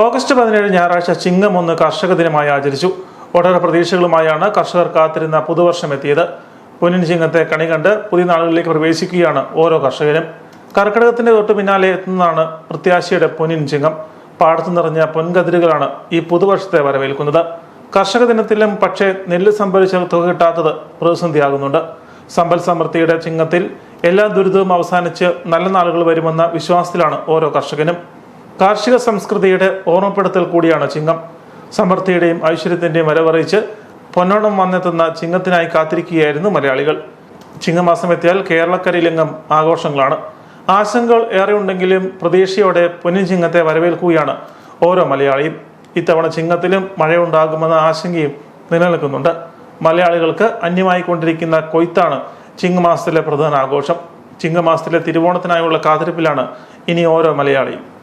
August പതിനേഴ് ഞായറാഴ്ച ചിങ്ങം ഒന്ന് കർഷക ദിനമായി ആചരിച്ചു. ഒട്ടേറെ പ്രതീക്ഷകളുമായാണ് കർഷകർ കാത്തിരുന്ന പുതുവർഷം എത്തിയത്. പൊന്നിൻ ചിങ്ങത്തെ കണി കണ്ട് പുതിയ നാളുകളിലേക്ക് പ്രവേശിക്കുകയാണ് ഓരോ കർഷകരും. കർക്കിടകത്തിന്റെ തൊട്ട് പിന്നാലെ എത്തുന്നതാണ് പ്രത്യാശയുടെ പൊന്നിൻ ചിങ്ങം. പാടത്തു നിറഞ്ഞ പൊൻകതിരുകളാണ് ഈ പുതുവർഷത്തെ വരവേൽക്കുന്നത്. കർഷക ദിനത്തിലും പക്ഷേ നെല്ല് സംഭരിച്ച തുക കിട്ടാത്തത് പ്രതിസന്ധിയാകുന്നുണ്ട്. സമ്പൽ സമൃദ്ധിയുടെ ചിങ്ങത്തിൽ എല്ലാ ദുരിതവും അവസാനിച്ച് നല്ല നാളുകൾ വരുമെന്ന വിശ്വാസത്തിലാണ് ഓരോ കർഷകനും. കാർഷിക സംസ്കൃതിയുടെ ഓർമ്മപ്പെടുത്തൽ കൂടിയാണ് ചിങ്ങം. സമൃദ്ധിയുടെയും ഐശ്വര്യത്തിന്റെയും വരവറിയിച്ച് പൊന്നോണം വന്നെത്തുന്ന ചിങ്ങത്തിനായി കാത്തിരിക്കുകയായിരുന്നു മലയാളികൾ. ചിങ്ങമാസം എത്തിയാൽ കേരളക്കരയിലെങ്ങും ആഘോഷങ്ങളാണ്. ആശങ്കകൾ ഏറെ ഉണ്ടെങ്കിലും പ്രതീക്ഷയോടെ പൊന്നിൻ ചിങ്ങത്തെ വരവേൽക്കുകയാണ് ഓരോ മലയാളിയും. ഇത്തവണ ചിങ്ങത്തിലും മഴയുണ്ടാകുമെന്ന ആശങ്കയും നിലനിൽക്കുന്നുണ്ട്. മലയാളികൾക്ക് അന്യമായി കൊണ്ടിരിക്കുന്ന കൊയ്ത്താണ് ചിങ്ങമാസത്തിലെ പ്രധാന ആഘോഷം. ചിങ്ങമാസത്തിലെ തിരുവോണത്തിനായുള്ള കാത്തിരിപ്പിലാണ് ഇനി ഓരോ മലയാളിയും.